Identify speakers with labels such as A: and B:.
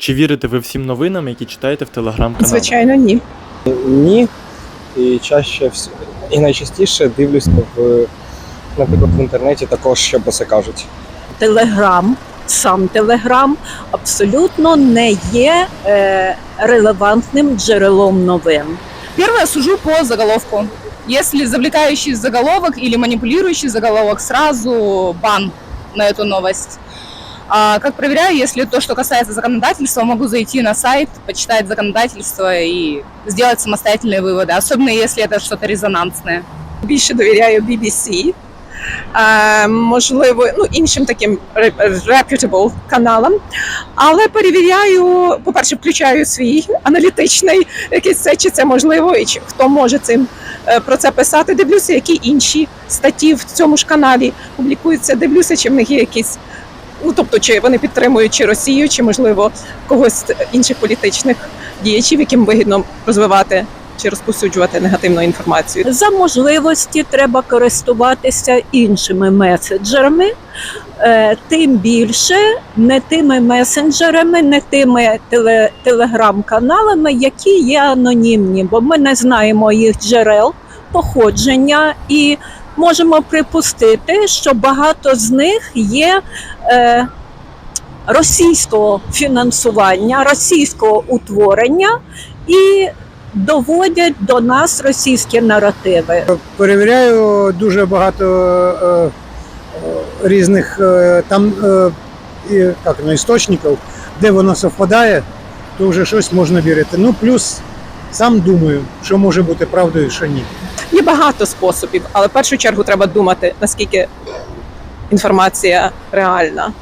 A: Чи вірите ви всім новинам, які читаєте в телеграм-каналах?
B: Звичайно, ні.
C: Ні. І чаще вс- і найчастіше дивлюся в, наприклад, в інтернеті також, що про це кажуть.
D: Телеграм, сам Телеграм абсолютно не є е, релевантним джерелом новин.
E: Первое сужу по заголовку. Если завлекающий заголовок или манипулирующий заголовок, сразу бан на эту новость. А как проверяю, если то, что касается законодательства, могу зайти на сайт, почитать законодательство и сделать самостоятельные выводы, особенно если это что-то резонансное.
B: Більше довіряю BBC, е, можливо, ну, іншим таким ре- reputable каналам. Але перевіряю, по-перше, включаю свій аналітичний якийсь це, чи це можливо, і чи хто може цим е, про це писати. Дивлюся, які інші статті в цьому ж каналі публікуються. Дивлюся, чи в них є якісь. Ну, тобто, чи вони підтримують чи Росію, чи можливо когось інших політичних діячів, яким вигідно розвивати чи розповсюджувати негативну інформацію.
D: За можливості треба користуватися іншими месенджерами, е, тим більше не тими месенджерами, не тими теле, телеграм-каналами, які є анонімні, бо ми не знаємо їх джерел походження і можемо припустити, що багато з них є. Е, Російського фінансування, російського утворення і доводять до нас російські наративи.
F: перевіряю дуже багато е, е, різних е, там е, як, ну, істочників, де воно совпадає, то вже щось можна вірити. Ну плюс сам думаю, що може бути правдою, що ні.
B: Є багато способів, але в першу чергу треба думати, наскільки інформація реальна.